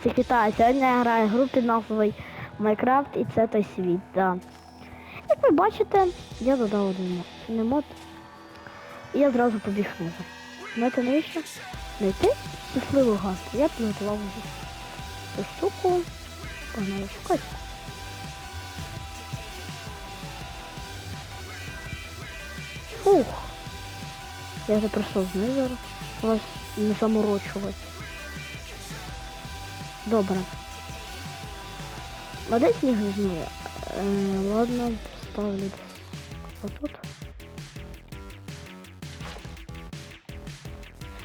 всіх вітаю. Сьогодні я граю в групі назвою Майнкрафт і це той світ. Да. Як ви бачите, я додав один мод. І я зразу побіг новий. Знаєте навіщо? Знайти щасливу гасту. Я підготував цю штуку. Погнали шукати. Фух. Я вже прийшов знизу. Вас не заморочувати. Добре. А де сніг візьму? Е, ладно, ставлю десь отут.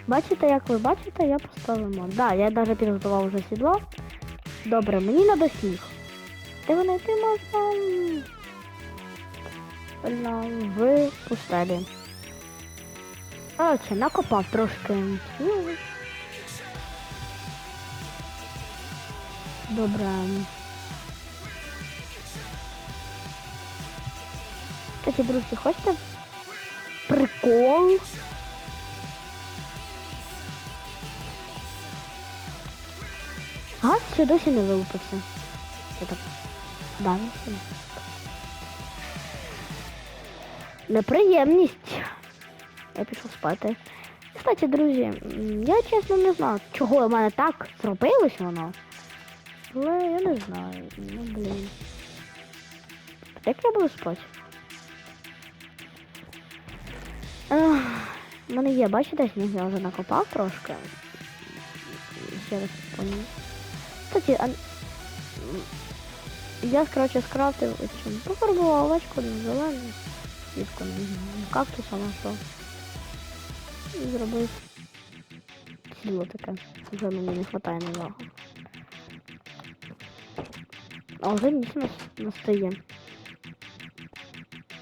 Бачите, як ви бачите, я поставив мод. Да, я навіть підготував вже сідло. Добре, мені треба сніг. Де ви знайти можна? В пустелі. Короче, накопав трошки. снігу. Добре. Кстати, друзі, хочете прикол? Газ ще досі не вилупився. Я так. Да, не. Неприємність. Я пішов спати. Кстати, друзі, я чесно не знаю, чого у мене так зробилось воно. Але я не знаю. Ну, блін. Як я буду спати? У мене є, бачите, сніг я вже накопав трошки. Ще раз помню. Кстати, а... я, короче, скрафтив цю пофарбував овечку на зелену, не знаю, кактусом, що. І зробив сідло таке. Вже мені не вистачає нічого. А вже ніч нас настає.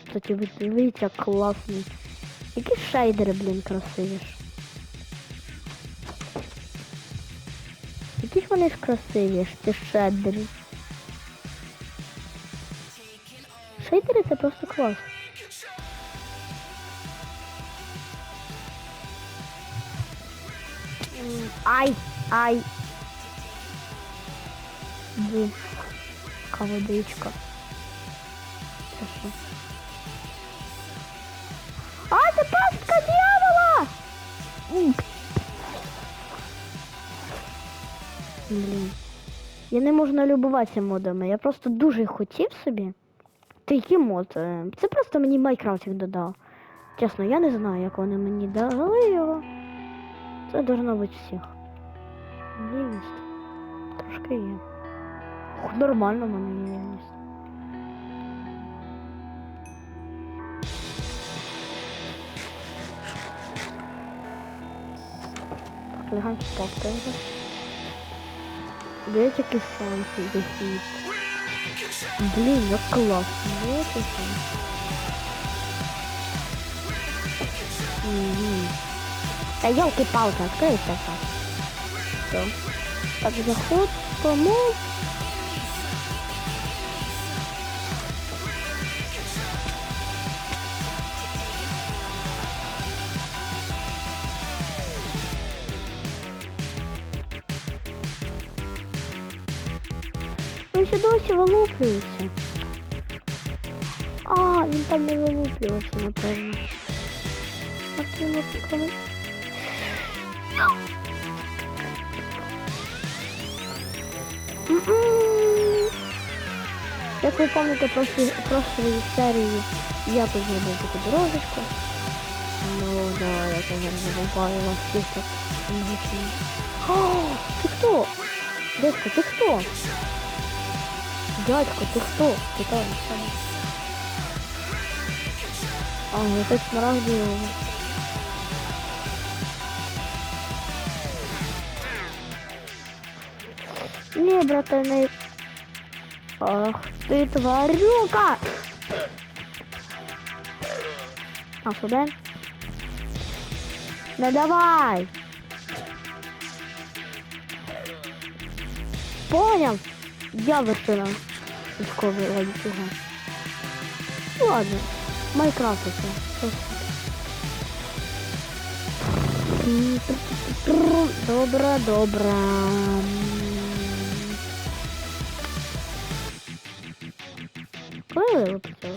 Кстати, ви дивіться, класний. Які шейдери, блін, красиві ж. Які ж вони ж красиві, ж ці шейдери. Шейдери це просто клас. Ай, ай. Блін. Така водичка. А, це пастка дьявола! Блін. Я не можу налюбуватися модами. Я просто дуже хотів собі. Та який мод? Е, Це просто мені Майнкрафт їх додав. Чесно, я не знаю, як вони мені дали його. Це должно бути всіх. Рівність. Трошки є. Нормально в мене є рівність. Так, легенько спати вже. Дивіться, який сонце дохід. Блін, як класно. Дивіться сонце. Мгм. Та елки-палки, откройся так. Все. Так, заход, помог. Він ще досі вилуплюється. А, він там не вилуплювався, напевно. Ти не коли. Як ви пам'ятаєте прошлі, прошлої серії, я тут зробив таку дорожечку. Ну, да, я зараз забуваю вас так. О, ти хто? Дядько, ти хто? Дядько, ти хто? Питаю саме. А, я тут смарагдовий. Ні, братани. Ах ти тварюка! А, сюди? Не давай! Понял? Я вершина військовий ланцюга. Ну ладно, Майкрафт це. Добра, добра. Коли ви цього?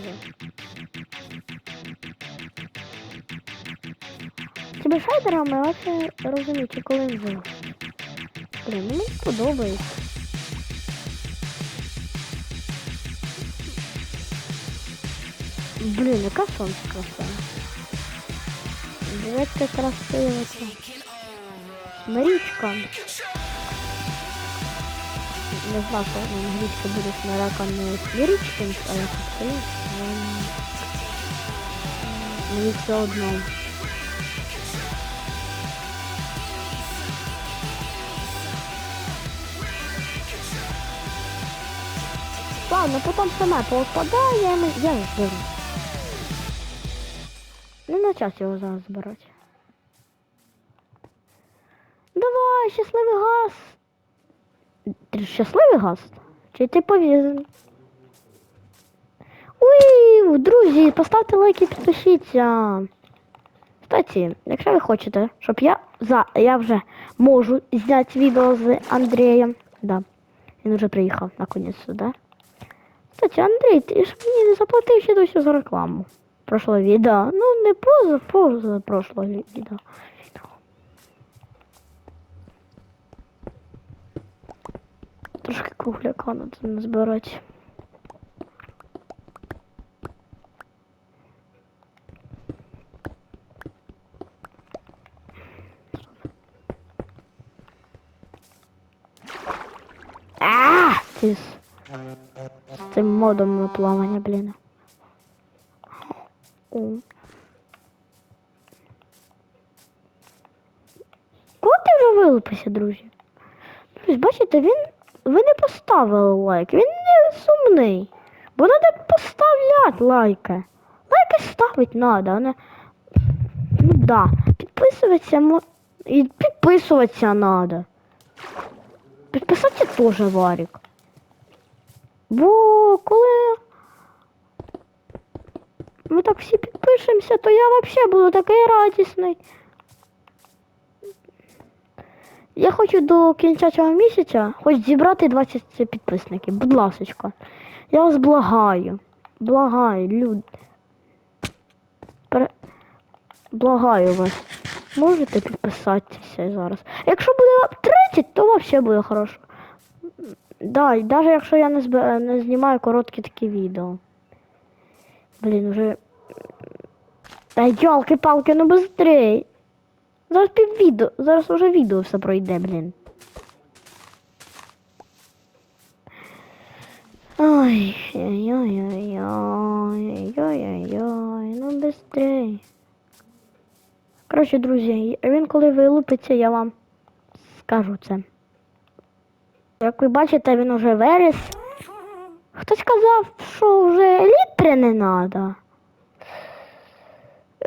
Ці бешайдерами, але це розуміючи, коли він був. Блін, ну мені подобається. Блін, яка сонце краса. Дивіться красиво. це. Смирічка. Не знаю, що на англійській буде смирака не смирічкин, а як це. Мені все одно. Ладно, потом сама повпадає, я, м- я їх беру. Не на час його зараз збирати. Давай, щасливий газ. Ти щасливий газ? Чи ти пов'язаний? Уй, друзі, поставте лайк і підпишіться. Кстати, якщо ви хочете, щоб я за я вже можу зняти відео з Андрієм. Да. Він вже приїхав наконець сюди. Кстати, Андрій, ти ж мені не заплатив ще досі за рекламу. Прошлого відео. Ну, не поза, поза прошлого лі- відео. Трошки кругляка надо назбирати. А, ти з, з цим модом на плавання, О. Вже вилупився, друзі? Друзі, бачите, він. Ви не поставили лайк, він не сумний. Бо треба поставляти лайки. Лайки ставить треба, не. Ну да. Підписуватися мо... І підписуватися треба. Підписатися теж варік. Бо коли ми так всі підпишемося, то я взагалі буду такий радісний. Я хочу до кінця цього місяця хоч зібрати 20 підписників. Будь ласочка. Я вас благаю. Благаю, люди. Пер... Благаю вас. Можете підписатися зараз. Якщо буде 30, то взагалі буде хорошо. Да, і навіть якщо я не, зб... не знімаю короткі такі відео. Блін, вже. Та йолки-палки, ну быстрей. Зараз пів відео, зараз уже відео все пройде, блін. Ой, ой-ой-ой-ой-ой-ой-ой, ну быстрей. Коротше, друзі, він коли вилупиться, я вам скажу це. Як ви бачите, він уже виріс. Хтось казав, що вже не треба.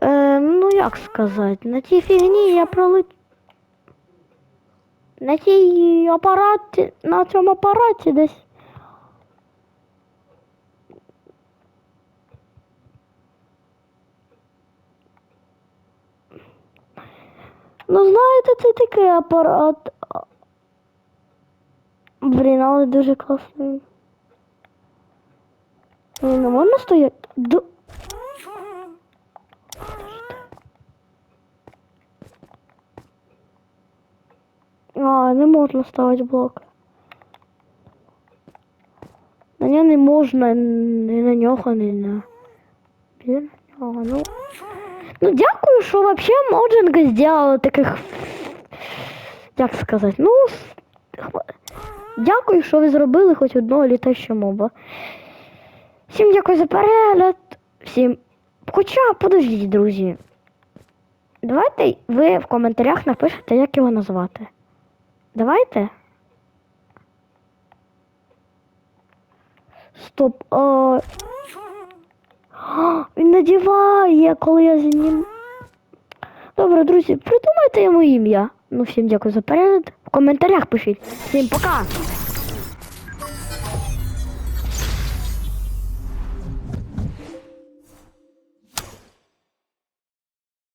Е, ну як сказати, на тій фігні я пролет... На тій апараті, на цьому апараті десь. Ну знаєте, це такий апарат. Блін, але дуже класний. Не можна стояти? Ду... А, не можна ставити блок. На нього не можна ні на нього, ні на. Біля нього, ну. Ну, дякую, що вообще моджинга зробили таких. Як сказати, ну. Дякую, що ви зробили хоч одного літаючого моба. Всім дякую за перегляд. Всім. Хоча, подождіть, друзі. Давайте ви в коментарях напишете, як його назвати. Давайте. Стоп. А... А, Він надіває, коли я знім. Добре, друзі, придумайте йому ім'я. Ну, всім дякую за перегляд. В коментарях пишіть. Всім пока!